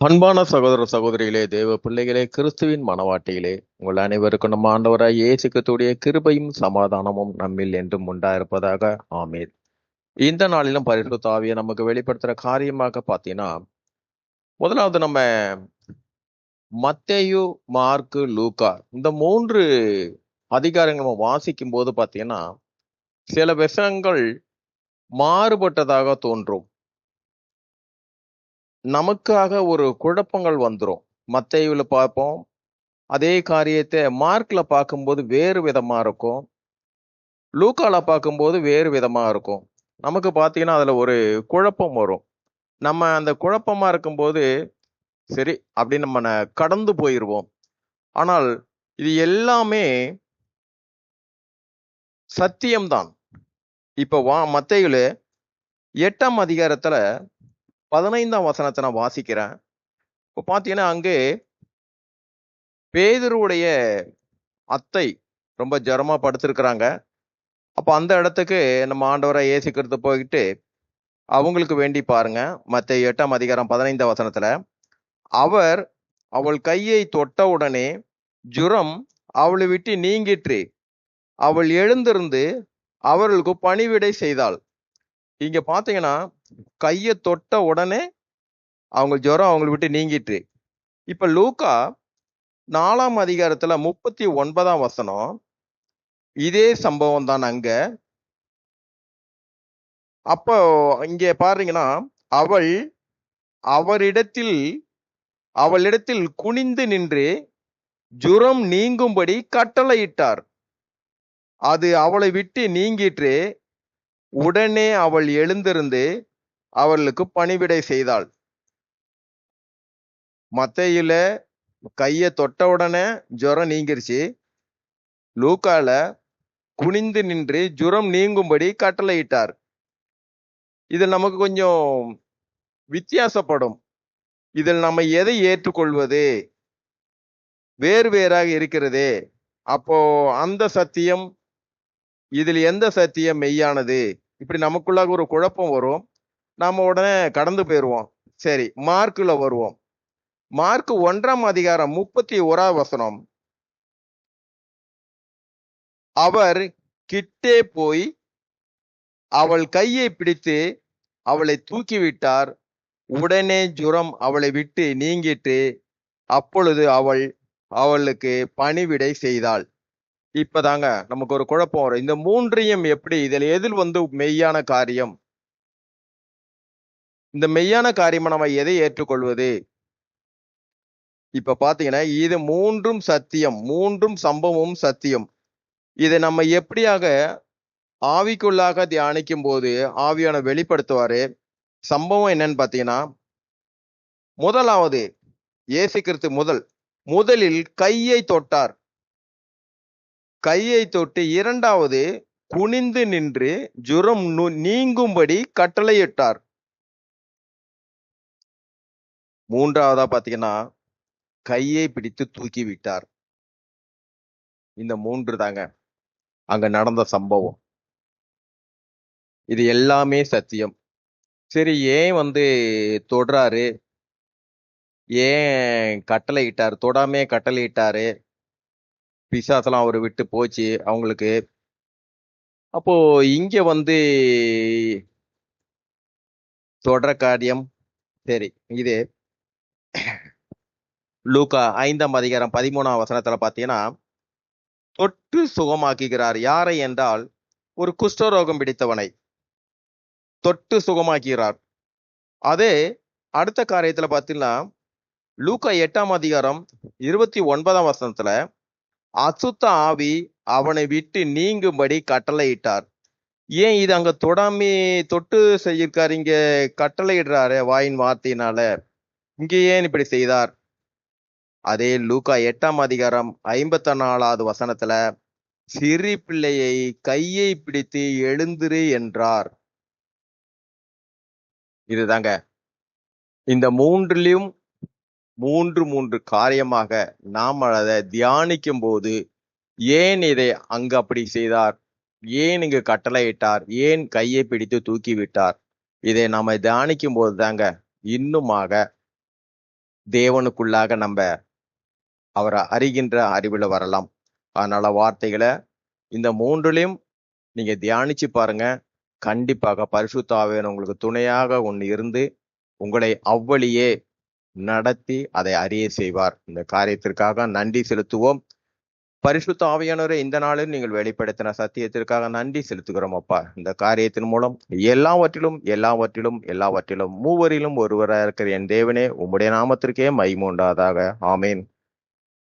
அன்பான சகோதர சகோதரிகளே தேவ பிள்ளைகளே கிறிஸ்துவின் மனவாட்டிகளே உங்கள் அனைவருக்கும் நம்ம ஆண்டவராய் இயேசு கிருபையும் சமாதானமும் நம்மில் என்றும் உண்டாயிருப்பதாக. ஆமீர் இந்த நாளிலும் பரிசு தாவியை நமக்கு வெளிப்படுத்துற காரியமாக பார்த்தீங்கன்னா முதலாவது நம்ம மத்தேயு மார்க்கு லூக்கா இந்த மூன்று அதிகாரங்கள் நம்ம வாசிக்கும் போது பார்த்தீங்கன்னா சில விஷயங்கள் மாறுபட்டதாக தோன்றும். நமக்காக ஒரு குழப்பங்கள் வந்துடும் மத்தையில் பார்ப்போம். அதே காரியத்தை மார்க்கில் பார்க்கும்போது வேறு விதமாக இருக்கும். லூக்கால பார்க்கும்போது வேறு விதமாக இருக்கும். நமக்கு பார்த்தீங்கன்னா அதில் ஒரு குழப்பம் வரும். நம்ம அந்த குழப்பமாக இருக்கும்போது சரி அப்படின்னு நம்ம கடந்து போயிடுவோம் ஆனால் இது எல்லாமே சத்தியம்தான். இப்போ வா மத்தையில் எட்டாம் அதிகாரத்தில் பதினைந்தாம் வசனத்தை நான் வாசிக்கிறேன். இப்போ பார்த்தீங்கன்னா அங்கே பேதருடைய அத்தை ரொம்ப ஜரமாக படுத்திருக்கிறாங்க. அப்போ அந்த இடத்துக்கு நம்ம ஆண்டவரை ஏசிக்கிறது போயிட்டு அவங்களுக்கு வேண்டி பாருங்க. மற்ற எட்டாம் அதிகாரம் பதினைந்தாம் வசனத்தில் அவர் அவள் கையை தொட்ட உடனே ஜுரம் அவளை விட்டு நீங்கிற்று. அவள் எழுந்திருந்து அவர்களுக்கு பணிவிடை செய்தாள். இங்கே பார்த்தீங்கன்னா கையை தொட்ட உடனே அவங்க ஜுரம் அவங்களை விட்டு நீங்கிட்டு. இப்ப லூக்கா நாலாம் அதிகாரத்துல முப்பத்தி ஒன்பதாம் வசனம் இதே சம்பவம் தான் அங்க. அப்போ இங்க பாருங்கன்னா அவள் அவரிடத்தில் அவளிடத்தில் குனிந்து நின்று ஜுரம் நீங்கும்படி கட்டளையிட்டார். அது அவளை விட்டு நீங்கிற்று உடனே அவள் எழுந்திருந்து அவர்களுக்கு பணிவிடை செய்தாள். மத்தையில கையை தொட்ட உடனே ஜுரம் நீங்கிருச்சு. லூக்கால குனிந்து நின்று ஜுரம் நீங்கும்படி கட்டளையிட்டார் இது நமக்கு கொஞ்சம் வித்தியாசப்படும். இதில் நம்ம எதை ஏற்றுக்கொள்வது? வேறு வேறாக இருக்கிறதே. அப்போ அந்த சத்தியம் இதில் எந்த சத்தியம் மெய்யானது? இப்படி நமக்குள்ளாக ஒரு குழப்பம் வரும். நாம உடனே கடந்து போயிடுவோம் சரி மார்க்குல வருவோம். மார்க் ஒன்றாம் அதிகாரம் முப்பத்தி ஓரா வசனம். அவர் கிட்டே போய் அவள் கையை பிடித்து அவளை தூக்கிவிட்டார். உடனே ஜுரம் அவளை விட்டு நீங்கிட்டு அப்பொழுது அவள் அவளுக்கு பணிவிடை செய்தாள். இப்பதாங்க நமக்கு ஒரு குழப்பம் வரும். இந்த மூன்றையும் எப்படி இதில் எதில் வந்து மெய்யான காரியம்? இந்த மெய்யான காரியமா நம்ம எதை ஏற்றுக்கொள்வது? இப்ப பாத்தீங்கன்னா இது மூன்றும் சத்தியம் மூன்றும் சம்பவமும் சத்தியம். இதை நம்ம எப்படியாக ஆவிக்குள்ளாக தியானிக்கும் போது ஆவியான வெளிப்படுத்துவாரு? சம்பவம் என்னன்னு பாத்தீங்கன்னா முதலாவது இயேசு முதல் முதலில் கையை தொட்டார். கையை தொட்டு இரண்டாவது குனிந்து நின்று ஜுரம் நீங்கும்படி கட்டளையிட்டார். மூன்றாவதா பாத்தீங்கன்னா கையை பிடித்து தூக்கி விட்டார். இந்த மூன்று தாங்க. அங்க நடந்த சம்பவம். இது எல்லாமே சத்தியம். சரி ஏன் வந்து தொடுறாரு? ஏன் கட்டளை இட்டார் தொடாமே கட்டளை இட்டாரு பிசாசெல்லாம் அவரை விட்டு போச்சு அவங்களுக்கு. அப்போ இங்க வந்து தொடர காரியம். சரி இது லூக்கா ஐந்தாம் அதிகாரம் பதிமூணாம் வசனத்துல பாத்தீங்கன்னா தொட்டு சுகமாக்குகிறார் யாரை என்றால் ஒரு குஷ்டரோகம் பிடித்தவனை. தொட்டு சுகமாக்குகிறார். அதே அடுத்த காரியத்துல பாத்தீங்கன்னா லூக்கா எட்டாம் அதிகாரம் இருபத்தி ஒன்பதாம் வசனத்துல அசுத்த ஆவி அவனை விட்டு நீங்கும்படி கட்டளையிட்டார். ஏன் இது அங்க தொடாமி தொட்டு செய்யிருக்காரு இங்க கட்டளையிடுறாரு வாயின் வார்த்தையினால? இங்கே ஏன் இப்படி செய்தார்? அதே லூக்கா எட்டாம் அதிகாரம் ஐம்பத்தி நாலாவது வசனத்துல சிறு பிள்ளையை கையை பிடித்து எழுந்துரு என்றார். இதுதாங்க. இந்த மூன்றிலும் மூன்று மூன்று காரியமாக நாம் அதை தியானிக்கும் போது ஏன் இதை அங்கு அப்படி செய்தார்? ஏன் இங்கு கட்டளையிட்டார்? ஏன் கையை பிடித்து தூக்கி விட்டார்? இதை நாம தியானிக்கும் போது தாங்க இன்னுமாக தேவனுக்குள்ளாக நம்ம அவரை அறிகின்ற அறிவுல வரலாம். அதனால வார்த்தைகளை இந்த மூன்றுலையும் நீங்க தியானிச்சு பாருங்க. கண்டிப்பாக பரிசுத்தாவே உங்களுக்கு துணையாக ஒன்று இருந்து உங்களை அவ்வழியே நடத்தி அதை அறிய செய்வார். இந்த காரியத்திற்காக நன்றி செலுத்துவோம். பரிசுத்த ஆவியானவரை இந்த நாளில் நீங்கள் வெளிப்படுத்தின சத்தியத்திற்காக நன்றி செலுத்துகிறோம் அப்பா. இந்த காரியத்தின் மூலம் எல்லாவற்றிலும் எல்லாவற்றிலும் எல்லாவற்றிலும் மூவரிலும் ஒருவராக இருக்கிற என் தேவனே உம்முடைய நாமத்திற்கே மைமூண்டாதாக ஆமேன்.